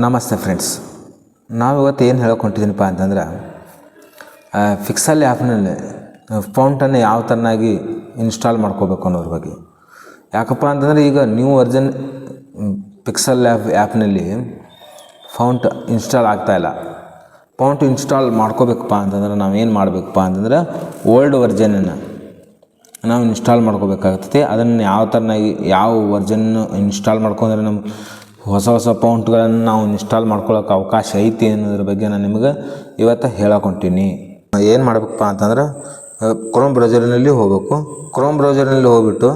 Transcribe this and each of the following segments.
ನಮಸ್ತೆ ಫ್ರೆಂಡ್ಸ್ ನಾವು ಇವತ್ತು ಏನು ಹೊಂಟಿದ್ದೀನಪ್ಪ ಅಂತಂದ್ರೆ ಫಿಕ್ಸಲ್ ಆ್ಯಪ್ನಲ್ಲಿ ಫೌಂಟನ್ನು ಯಾವ ಥರನಾಗಿ ಇನ್ಸ್ಟಾಲ್ ಮಾಡ್ಕೋಬೇಕು ಅನ್ನೋದ್ರ ಬಗ್ಗೆ. ಯಾಕಪ್ಪ ಅಂತಂದರೆ ಈಗ ನ್ಯೂ ವರ್ಜನ್ ಪಿಕ್ಸಲ್ ಆ್ಯಪ್ ಆ್ಯಪ್ನಲ್ಲಿ ಫೌಂಟ್ ಇನ್ಸ್ಟಾಲ್ ಆಗ್ತಾಯಿಲ್ಲ ಫೌಂಟ್ ಇನ್ಸ್ಟಾಲ್ ಮಾಡ್ಕೋಬೇಕಪ್ಪ ಅಂತಂದ್ರೆ ನಾವು ಏನು ಮಾಡಬೇಕಪ್ಪ ಅಂತಂದ್ರೆ ಓಲ್ಡ್ ವರ್ಜನನ್ನು ನಾವು ಇನ್ಸ್ಟಾಲ್ ಮಾಡ್ಕೋಬೇಕಾಗ್ತದೆ ಅದನ್ನು ಯಾವ ಥರನಾಗಿ ಯಾವ ವರ್ಜನ್ನು ಇನ್ಸ್ಟಾಲ್ ಮಾಡ್ಕೊಂಡ್ರೆ ನಮ್ಮ ಹೊಸ ಹೊಸ ಪೌಂಟ್ಗಳನ್ನು ನಾವು ಇನ್ಸ್ಟಾಲ್ ಮಾಡ್ಕೊಳ್ಳೋಕೆ ಅವಕಾಶ ಐತಿ ಅನ್ನೋದ್ರ ಬಗ್ಗೆ ನಾನು ನಿಮಗೆ ಇವತ್ತು ಹೇಳಕೊಂತೀನಿ. ಏನು ಮಾಡಬೇಕಪ್ಪ ಅಂತಂದ್ರೆ ಕ್ರೋಮ್ ಬ್ರೌಸರ್ನಲ್ಲಿ ಹೋಗಬೇಕು. ಕ್ರೋಮ್ ಬ್ರೌಸರ್ನಲ್ಲಿ ಹೋಗ್ಬಿಟ್ಟು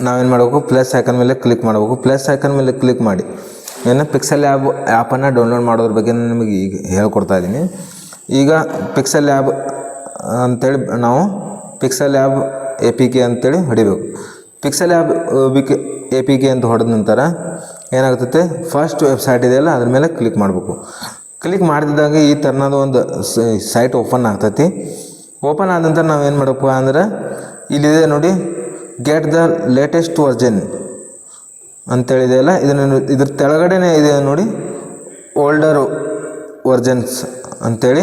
ನಾವೇನು ಮಾಡಬೇಕು? ಪ್ಲಸ್ ಐಕನ್ ಮೇಲೆ ಕ್ಲಿಕ್ ಮಾಡಬೇಕು. ಪ್ಲಸ್ ಐಕನ್ ಮೇಲೆ ಕ್ಲಿಕ್ ಮಾಡಿ ಏನು ಪಿಕ್ಸೆಲ್ ಆ್ಯಪ್ ಆ್ಯಪನ್ನು ಡೌನ್ಲೋಡ್ ಮಾಡೋದ್ರ ಬಗ್ಗೆ ನಾನು ನಿಮಗೆ ಈಗ ಹೇಳ್ಕೊಡ್ತಾ ಇದ್ದೀನಿ ಈಗ ಪಿಕ್ಸೆಲ್ ಆ್ಯಪ್ ಅಂತೇಳಿ ನಾವು pixel app A P K ಅಂತೇಳಿ ಹೊಡಿಬೇಕು. Pixel app B K A P K ಅಂತ ಹೊಡೆದ ನಂತರ ಏನಾಗ್ತೈತೆ? ಫಸ್ಟ್ ವೆಬ್ಸೈಟ್ ಇದೆಯಲ್ಲ, ಅದ್ರ ಮೇಲೆ ಕ್ಲಿಕ್ ಮಾಡಬೇಕು. ಕ್ಲಿಕ್ ಮಾಡಿದಾಗ ಈ ಥರನಾದ ಒಂದು ಸೈಟ್ ಓಪನ್ ಆಗ್ತೈತಿ. ಓಪನ್ ಆದ ನಂತರ ನಾವು ಏನು ಮಾಡಬೇಕು ಅಂದ್ರೆ, ಇಲ್ಲಿದೆ ನೋಡಿ ಗೆಟ್ ದ ಲೇಟೆಸ್ಟ್ ವರ್ಜನ್ ಅಂತೇಳಿದೆಯಲ್ಲ, ಇದನ್ನು ಇದ್ರ ತೆಳಗಡೆನೇ ಇದೆ ನೋಡಿ ಓಲ್ಡರ್ ವರ್ಜನ್ಸ್ ಅಂಥೇಳಿ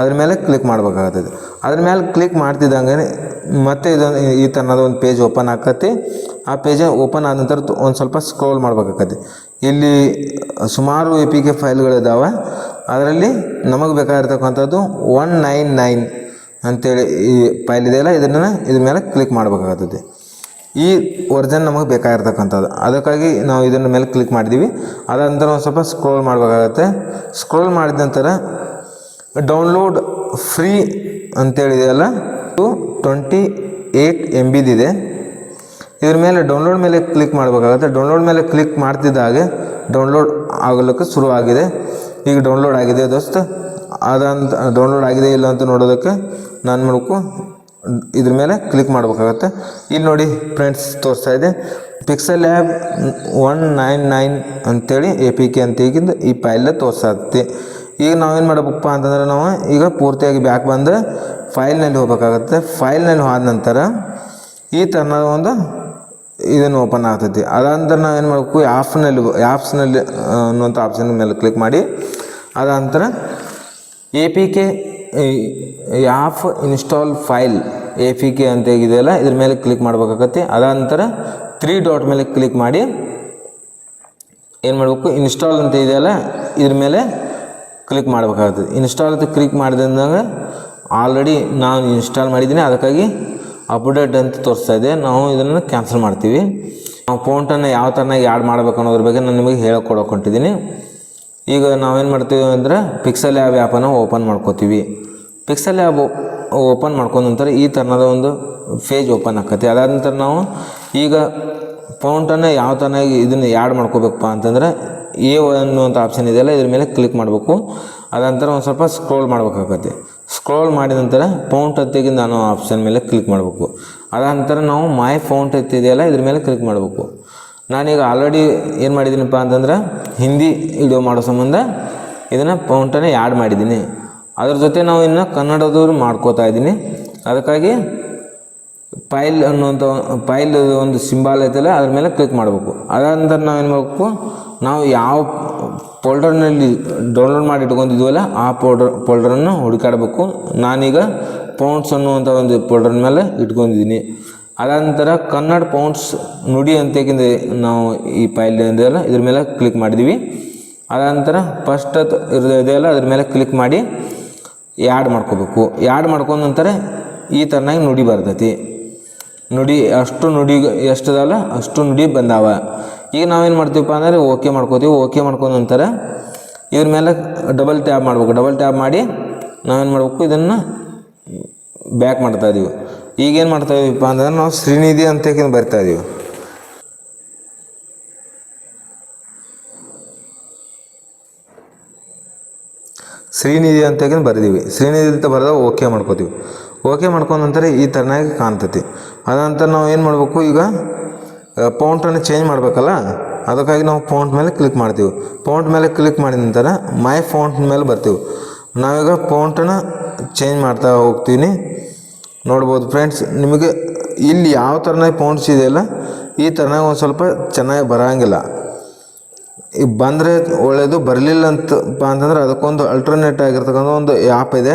ಅದ್ರ ಮೇಲೆ ಕ್ಲಿಕ್ ಮಾಡ್ಬೇಕಾಗ್ತದೆ ಅದ್ರ ಮೇಲೆ ಕ್ಲಿಕ್ ಮಾಡ್ತಿದ್ದಂಗೆ ಮತ್ತೆ ಇದೊಂದು ಈ ಥರನಾದ ಒಂದು ಪೇಜ್ ಓಪನ್ ಆಕತಿ ಆ ಪೇಜೇ ಓಪನ್ ಆದ ನಂತರ ಒಂದು ಸ್ವಲ್ಪ ಸ್ಕ್ರೋಲ್ ಮಾಡ್ಬೇಕಾಗತ್ತೆ. ಇಲ್ಲಿ ಸುಮಾರು ಎ ಪಿ ಕೆ ಫೈಲ್ಗಳಿದ್ದಾವೆ ಅದರಲ್ಲಿ ನಮಗೆ ಬೇಕಾಗಿರ್ತಕ್ಕಂಥದ್ದು ಒನ್ ನೈನ್ ನೈನ್ ಅಂತೇಳಿ ಈ ಫೈಲ್ ಇದೆಯಲ್ಲ ಇದನ್ನು ಇದ್ರ ಮೇಲೆ ಕ್ಲಿಕ್ ಮಾಡಬೇಕಾಗತ್ತದೆ. ಈ ವರ್ಜನ್ ನಮಗೆ ಬೇಕಾಗಿರ್ತಕ್ಕಂಥದ್ದು. ಅದಕ್ಕಾಗಿ ನಾವು ಇದನ್ನ ಮೇಲೆ ಕ್ಲಿಕ್ ಮಾಡಿದ್ದೀವಿ ಅದ ನಂತರ ಒಂದು ಸ್ವಲ್ಪ ಸ್ಕ್ರೋಲ್ ಮಾಡಬೇಕಾಗತ್ತೆ. ಸ್ಕ್ರೋಲ್ ಮಾಡಿದ ನಂತರ ಡೌನ್ಲೋಡ್ ಫ್ರೀ ಅಂತೇಳಿದೆಯಲ್ಲ ಟು ಟ್ವೆಂಟಿ ಏಯ್ಟ್ ಎಂ ಬಿದಿದೆ ಇದ್ರ ಮೇಲೆ ಡೌನ್ಲೋಡ್ ಮೇಲೆ ಕ್ಲಿಕ್ ಮಾಡಬೇಕಾಗುತ್ತೆ. ಡೌನ್ಲೋಡ್ ಮೇಲೆ ಕ್ಲಿಕ್ ಮಾಡ್ತಿದ್ದಾಗೆ ಡೌನ್ಲೋಡ್ ಆಗಲಿಕ್ಕೆ ಶುರು ಆಗಿದೆ ಈಗ ಡೌನ್ಲೋಡ್ ಆಗಿದೆ ದೋಸ್ತ. ಅದಂತ ಡೌನ್ಲೋಡ್ ಆಗಿದೆ ಇಲ್ಲ ಅಂತ ನೋಡೋದಕ್ಕೆ ನಾನು ಮಾಡಬೇಕು. ಇದ್ರ ಮೇಲೆ ಕ್ಲಿಕ್ ಮಾಡಬೇಕಾಗತ್ತೆ. ಇಲ್ಲಿ ನೋಡಿ ಫ್ರೆಂಡ್ಸ್ ತೋರಿಸ್ತಾ ಇದೆ. Pixel app one nine nine ಅಂಥೇಳಿ ಎ ಪಿ ಕೆ ಅಂತ ಈಗಿಂದ ಈ ಫೈಲ್ ತೋರಿಸತ್ತೆ. ಈಗ ನಾವೇನು ಮಾಡಬೇಕಪ್ಪ ಅಂತಂದ್ರೆ ನಾವು ಈಗ ಪೂರ್ತಿಯಾಗಿ ಬ್ಯಾಕ್ ಬಂದು ಫೈಲ್ನಲ್ಲಿ ಹೋಗಬೇಕಾಗತ್ತೆ. ಫೈಲ್ನಲ್ಲಿ ಹೋದ ನಂತರ ಈ ಥರನಾದ ಒಂದು ಇದನ್ನು ಓಪನ್ ಆಗ್ತೈತಿ. ಅದಾದ ನಾವು ಏನು ಮಾಡಬೇಕು ಆ್ಯಪ್ನಲ್ಲಿ ಆ್ಯಪ್ಸ್ನಲ್ಲಿ ಅನ್ನುವಂಥ ಆಪ್ಷನ್ ಮೇಲೆ ಕ್ಲಿಕ್ ಮಾಡಿ ಅದಾದ ನಂತರ A P K app install file A P K ಅಂತ ಹೇಗಿದೆಯಲ್ಲ, ಇದ್ರ ಮೇಲೆ ಕ್ಲಿಕ್ ಮಾಡ್ಬೇಕಾಗತ್ತೆ. ಅದಾದ ನಂತರ ತ್ರೀ ಡಾಟ್ ಮೇಲೆ ಕ್ಲಿಕ್ ಮಾಡಿ, ಏನು ಮಾಡಬೇಕು ಇನ್ಸ್ಟಾಲ್ ಅಂತ ಇದೆಯಲ್ಲ, ಇದ್ರ ಮೇಲೆ ಕ್ಲಿಕ್ ಮಾಡಬೇಕಾಗ್ತದೆ ಇನ್ಸ್ಟಾಲ್ ಅಂತ ಕ್ಲಿಕ್ ಮಾಡಿದಂದಾಗ ಆಲ್ರೆಡಿ ನಾನು ಇನ್ಸ್ಟಾಲ್ ಮಾಡಿದ್ದೀನಿ, ಅದಕ್ಕಾಗಿ ಅಪ್ಡೇಟ್ ಅಂತ ತೋರಿಸ್ತಾ ಇದೆ. ನಾವು ಇದನ್ನು ಕ್ಯಾನ್ಸಲ್ ಮಾಡ್ತೀವಿ. ನಾವು ಫೋಂಟನ್ನು ಯಾವ ಥರನಾಗಿ ಆ್ಯಡ್ ಮಾಡಬೇಕು ಅನ್ನೋದ್ರ ಬಗ್ಗೆ ನಾನು ನಿಮಗೆ ಹೇಳ್ಕೊಡೋಕೆ ಹೊಂಟಿದ್ದೀನಿ ಈಗ ನಾವೇನು ಮಾಡ್ತೀವಿ ಅಂದರೆ ಪಿಕ್ಸೆಲ್ ಆ್ಯಬ್ ಆ್ಯಪನ್ನು ಓಪನ್ ಮಾಡ್ಕೋತೀವಿ. ಪಿಕ್ಸೆಲ್ ಆ್ಯಪ್ ಓಪನ್ ಮಾಡ್ಕೊಂಡ ನಂತರ ಈ ಥರನಾದ ಒಂದು ಫೇಜ್ ಓಪನ್ ಆಕತಿ. ಅದಾದ ನಂತರ ನಾವು ಈಗ ಫೌಂಟನ್ನು ಯಾವ ಥರನಾಗಿ ಇದನ್ನು ಆ್ಯಡ್ ಮಾಡ್ಕೋಬೇಕಪ್ಪ ಅಂತಂದ್ರೆ ಎ ಅನ್ನುವಂಥ ಆಪ್ಷನ್ ಇದೆಯಲ್ಲ, ಇದ್ರ ಮೇಲೆ ಕ್ಲಿಕ್ ಮಾಡಬೇಕು. ಅದ ನಂತರ ಒಂದು ಸ್ವಲ್ಪ ಸ್ಕ್ರೋಲ್ ಮಾಡ್ಬೇಕಾಗತ್ತೆ. ಸ್ಕ್ರೋಲ್ ಮಾಡಿದ ನಂತರ ಫೌಂಟ್ ಹತ್ತಿಗಿಂದ ನಾನು ಆಪ್ಷನ್ ಮೇಲೆ ಕ್ಲಿಕ್ ಮಾಡಬೇಕು. ಅದಾದ ನಂತರ ನಾವು ಮೈ ಫೌಂಟ್ ಹತ್ತಿದೆಯಲ್ಲ ಇದ್ರ ಮೇಲೆ ಕ್ಲಿಕ್ ಮಾಡಬೇಕು. ನಾನೀಗ ಆಲ್ರೆಡಿ ಏನು ಮಾಡಿದ್ದೀನಪ್ಪ ಅಂತಂದ್ರೆ ಹಿಂದಿ ವಿಡಿಯೋ ಮಾಡೋ ಸಂಬಂಧ ಇದನ್ನು ಫೌಂಟನ್ನು ಆ್ಯಡ್ ಮಾಡಿದ್ದೀನಿ. ಅದ್ರ ಜೊತೆ ನಾವು ಇನ್ನು ಕನ್ನಡದವ್ರು ಮಾಡ್ಕೋತಾ ಇದ್ದೀನಿ. ಅದಕ್ಕಾಗಿ ಫೈಲ್ ಅನ್ನುವಂಥ ಫೈಲ್ ಒಂದು ಸಿಂಬಾಲ್ ಐತಲ್ಲ, ಅದ್ರ ಮೇಲೆ ಕ್ಲಿಕ್ ಮಾಡಬೇಕು. ಅದಾದ ನಂತರ ನಾವೇನು ಮಾಡಬೇಕು? ನಾವು ಯಾವ ಫೋಲ್ಡರ್ನಲ್ಲಿ ಡೌನ್ಲೋಡ್ ಮಾಡಿ ಇಟ್ಕೊಂಡಿದ್ವಲ್ಲ, ಆ ಪೌಡರ್ ಫೋಲ್ಡರನ್ನು ಹುಡುಕಾಡಬೇಕು. ನಾನೀಗ ಪೌಂಡ್ಸ್ ಅನ್ನುವಂಥ ಒಂದು ಫೋಲ್ಡರ್ ಮೇಲೆ ಇಟ್ಕೊಂಡಿದ್ದೀನಿ. ಅದಾದ ನಂತರ ಕನ್ನಡ ಪೌಂಡ್ಸ್ ನುಡಿ ಅಂತೇಕಿಂದ ನಾವು ಈ ಫೈಲ್ ಇದೆಯಲ್ಲ, ಇದ್ರ ಮೇಲೆ ಕ್ಲಿಕ್ ಮಾಡಿದ್ದೀವಿ ಅದಾದ ನಂತರ ಫಸ್ಟ್ ಇದೆಯಲ್ಲ, ಅದ್ರ ಮೇಲೆ ಕ್ಲಿಕ್ ಮಾಡಿ ಆ್ಯಡ್ ಮಾಡ್ಕೋಬೇಕು. ಆ್ಯಡ್ ಮಾಡ್ಕೊಂಡ ನಂತರ ಈ ಥರನಾಗಿ ನುಡಿ ಬರ್ತೈತಿ. ನುಡಿ, ಅಷ್ಟು ನುಡಿ ಎಷ್ಟು ಅದಲ್ಲ ಅಷ್ಟು ನುಡಿ ಬಂದಾವ. ಈಗ ನಾವೇನು ಮಾಡ್ತೀವಪ್ಪ ಅಂದರೆ ಓಕೆ ಮಾಡ್ಕೋತೀವಿ ಓಕೆ ಮಾಡ್ಕೊಂಡ ನಂತರ ಇವ್ರ ಮೇಲೆ ಡಬಲ್ ಟ್ಯಾಪ್ ಮಾಡಬೇಕು. ಡಬಲ್ ಟ್ಯಾಪ್ ಮಾಡಿ ನಾವೇನು ಮಾಡಬೇಕು, ಇದನ್ನು ಬ್ಯಾಕ್ ಮಾಡ್ತಾ ಇದೀವಿ. ಈಗೇನು ಮಾಡ್ತಾ ಇದೀವಪ್ಪ ಅಂದ್ರೆ ನಾವು ಶ್ರೀನಿಧಿ ಅಂತ ಬರ್ತಾ ಇದೀವಿ. ಶ್ರೀನಿಧಿ ಅಂತ ಬರೆದೀವಿ. ಶ್ರೀನಿಧಿ ಅಂತ ಬರೆದ ಓಕೆ ಮಾಡ್ಕೋತೀವಿ. ಓಕೆ ಮಾಡ್ಕೊಂಡ ನಂತರ ಈ ಥರನಾಗಿ ಕಾಣ್ತೈತಿ. ಅದಂತರ ನಾವು ಏನು ಮಾಡಬೇಕು ಈಗ ಫೌಂಟನ್ನು ಚೇಂಜ್ ಮಾಡಬೇಕಲ್ಲ? ಅದಕ್ಕಾಗಿ ನಾವು ಪೌಂಟ್ ಮೇಲೆ ಕ್ಲಿಕ್ ಮಾಡ್ತೀವಿ. ಪೌಂಟ್ ಮೇಲೆ ಕ್ಲಿಕ್ ಮಾಡಿದ ನಂತರ ಮೈ ಫೌಂಟ್ ಮೇಲೆ ಬರ್ತೀವಿ. ನಾವೀಗ ಪೌಂಟನ್ನು ಚೇಂಜ್ ಮಾಡ್ತಾ ಹೋಗ್ತೀನಿ. ನೋಡ್ಬೋದು ಫ್ರೆಂಡ್ಸ್ ನಿಮಗೆ ಇಲ್ಲಿ ಯಾವ ಥರನಾಗಿ ಪೌಂಟ್ಸ್ ಇದೆಯಲ್ಲ ಈ ಥರನಾಗಿ ಒಂದು ಸ್ವಲ್ಪ ಚೆನ್ನಾಗಿ ಬರೋಂಗಿಲ್ಲ. ಈ ಬಂದರೆ ಒಳ್ಳೆಯದು ಬರಲಿಲ್ಲ ಅಂತಪ್ಪ ಅಂತಂದರೆ ಅದಕ್ಕೊಂದು ಅಲ್ಟರ್ನೇಟ್ ಆಗಿರ್ತಕ್ಕಂಥ ಒಂದು ಆ್ಯಪ್ ಇದೆ.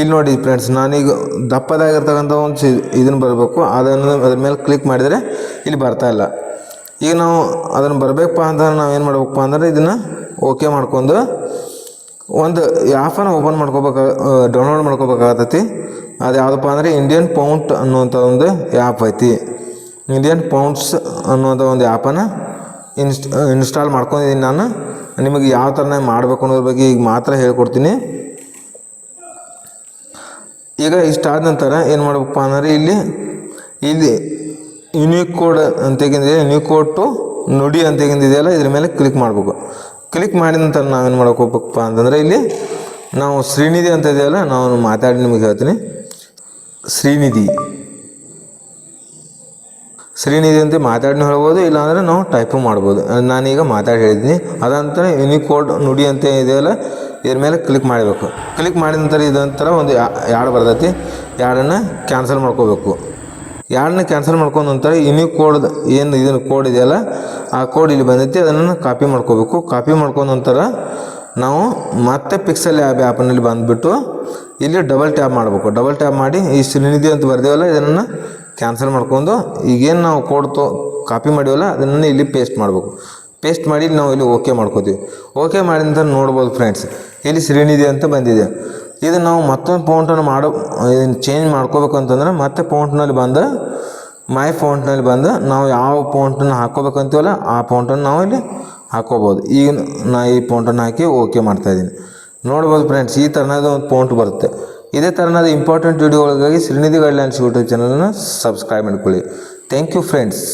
ಇಲ್ಲಿ ನೋಡಿ ಫ್ರೆಂಡ್ಸ್ ನಾನೀಗ ದಪ್ಪದಾಗಿರ್ತಕ್ಕಂಥ ಒಂದು ಇದನ್ನು ಬರಬೇಕು. ಅದನ್ನು ಅದ್ರ ಮೇಲೆ ಕ್ಲಿಕ್ ಮಾಡಿದರೆ ಇಲ್ಲಿ ಬರ್ತಾ ಇಲ್ಲ. ಈಗ ನಾವು ಅದನ್ನು ಬರಬೇಕಪ್ಪ ಅಂದ್ರೆ ನಾವು ಏನು ಮಾಡ್ಬೇಕಪ್ಪ ಅಂದ್ರೆ ಇದನ್ನು ಓಕೆ ಮಾಡ್ಕೊಂಡು ಒಂದು ಆ್ಯಪನ್ನು ಓಪನ್ ಮಾಡ್ಕೋಬೇಕು ಡೌನ್ಲೋಡ್ ಮಾಡ್ಕೋಬೇಕಾಗತ್ತೈತಿ ಅದು ಯಾವುದಪ್ಪ ಅಂದರೆ ಇಂಡಿಯನ್ ಪೌಂಟ್ ಅನ್ನುವಂಥ ಒಂದು ಆ್ಯಪ್ ಐತಿ. ಇಂಡಿಯನ್ ಪೌಂಡ್ಸ್ ಅನ್ನುವಂಥ ಒಂದು ಆ್ಯಪನ್ನು ಇನ್ಸ್ಟ್ ಇನ್ಸ್ಟಾಲ್ ಮಾಡ್ಕೊಂಡಿದ್ದೀನಿ ನಾನು. ನಿಮಗೆ ಯಾವ ಥರನೇ ಮಾಡಬೇಕು ಅನ್ನೋದ್ರ ಬಗ್ಗೆ ಈಗ ಮಾತ್ರ ಹೇಳ್ಕೊಡ್ತೀನಿ. ಈಗ ಇಷ್ಟಾದ ನಂತರ ಏನು ಮಾಡ್ಬೇಕಪ್ಪ ಅಂದರೆ ಇಲ್ಲಿ ಇಲ್ಲಿ ಯುನಿಕ್ ಕೋಡ್ ಅಂತ ಯುನೀಕ್ ಕೋಡ್ ಟು ನುಡಿ ಅಂತ ತೆಗೆದಿದೆಯಲ್ಲ ಇದ್ರ ಮೇಲೆ ಕ್ಲಿಕ್ ಮಾಡಬೇಕು. ಕ್ಲಿಕ್ ಮಾಡಿದ ನಂತರ ನಾವೇನು ಮಾಡೋಕೆ ಹೋಗ್ಬೇಕಪ್ಪ ಅಂತಂದರೆ ಇಲ್ಲಿ ನಾವು ಶ್ರೀನಿಧಿ ಅಂತ ಇದೆಯಲ್ಲ ನಾನು ಮಾತಾಡಿ ನಿಮಗೆ ಹೇಳ್ತೀನಿ. ಶ್ರೀನಿಧಿ. ಶ್ರೀನಿಧಿ ಅಂತ ಮಾತಾಡಿ ಹೇಳ್ಬೋದು, ಇಲ್ಲಾಂದರೆ ನಾವು ಟೈಪು ಮಾಡ್ಬೋದು. ನಾನೀಗ ಮಾತಾಡಿ ಹೇಳಿದ್ದೀನಿ. ಅದಂತರ ಯುನಿಕೋಡ್ ನುಡಿ ಅಂತ ಇದೆಯಲ್ಲ, ಇದ್ರ ಮೇಲೆ ಕ್ಲಿಕ್ ಮಾಡಬೇಕು. ಕ್ಲಿಕ್ ಮಾಡಿದ ನಂತರ ಇದೊಂಥರ ಒಂದು ಯಾಡ್ ಬರ್ತೈತಿ. ಯಾಡನ್ನು ಕ್ಯಾನ್ಸಲ್ ಮಾಡ್ಕೋಬೇಕು. ಯಾಡನ್ನ ಕ್ಯಾನ್ಸಲ್ ಮಾಡ್ಕೊಂಡು ನಂತರ ಇನ್ನೂ ಕೋಡ್ ಏನು ಇದನ್ನು ಕೋಡ್ ಇದೆಯಲ್ಲ, ಆ ಕೋಡ್ ಇಲ್ಲಿ ಬಂದೈತಿ ಅದನ್ನು ಕಾಪಿ ಮಾಡ್ಕೋಬೇಕು. ಕಾಪಿ ಮಾಡ್ಕೊಂಡು ನಂತರ ನಾವು ಮತ್ತೆ ಪಿಕ್ಸೆಲ್ ಆ್ಯಪ್ ಆ್ಯಪ್ನಲ್ಲಿ ಬಂದುಬಿಟ್ಟು ಇಲ್ಲಿ ಡಬಲ್ ಟ್ಯಾಪ್ ಮಾಡಬೇಕು. ಡಬಲ್ ಟ್ಯಾಪ್ ಮಾಡಿ, ಈ ಶ್ರೀನಿಧಿ ಅಂತ ಬರ್ದೇವಲ್ಲ, ಇದನ್ನು ಕ್ಯಾನ್ಸಲ್ ಮಾಡ್ಕೊಂಡು, ಈಗೇನು ನಾವು ಕೋಡ್ ತೋ ಕಾಪಿ ಮಾಡಿವಲ್ಲ, ಅದನ್ನು ಇಲ್ಲಿ ಪೇಸ್ಟ್ ಮಾಡಬೇಕು. ಪೇಸ್ಟ್ ಮಾಡಿ ನಾವು ಇಲ್ಲಿ ಓಕೆ ಮಾಡ್ಕೋತೀವಿ. ಓಕೆ ಮಾಡಿದ ನೋಡ್ಬೋದು ಫ್ರೆಂಡ್ಸ್ ಇಲ್ಲಿ ಶ್ರೀನಿಧಿ ಅಂತ ಬಂದಿದೆ. ಇದು ನಾವು ಮತ್ತೊಂದು ಪೌಂಟನ್ನು ಮಾಡೋ, ಇದನ್ನು ಚೇಂಜ್ ಮಾಡ್ಕೋಬೇಕು ಅಂತಂದ್ರೆ ಮತ್ತೆ ಪೌಂಟ್ನಲ್ಲಿ ಬಂದು ಮೈ ಪೌಂಟ್ನಲ್ಲಿ ಬಂದು ನಾವು ಯಾವ ಪೌಂಟನ್ನು ಹಾಕೋಬೇಕಂತೀವಲ್ಲ ಆ ಪೌಂಟನ್ನು ನಾವು ಇಲ್ಲಿ ಹಾಕ್ಕೋಬೋದು ಈಗ ನಾ ಈ ಪೌಂಟನ್ನು ಹಾಕಿ ಓಕೆ ಮಾಡ್ತಾಯಿದ್ದೀನಿ ನೋಡ್ಬೋದು ಫ್ರೆಂಡ್ಸ್ ಈ ಥರನಾದ ಒಂದು ಪೌಂಟ್ ಬರುತ್ತೆ. ಇದೇ ಥರನಾದ ಇಂಪಾರ್ಟೆಂಟ್ ವಿಡಿಯೋಗಳಿಗಾಗಿ ಶ್ರೀನಿಧಿ ಗೈಡ್ಲೈನ್ಸ್ ಯೂಟ್ಯೂಬ್ ಚಾನಲನ್ನು ಸಬ್ಸ್ಕ್ರೈಬ್ ಮಾಡ್ಕೊಳ್ಳಿ. Thank you friends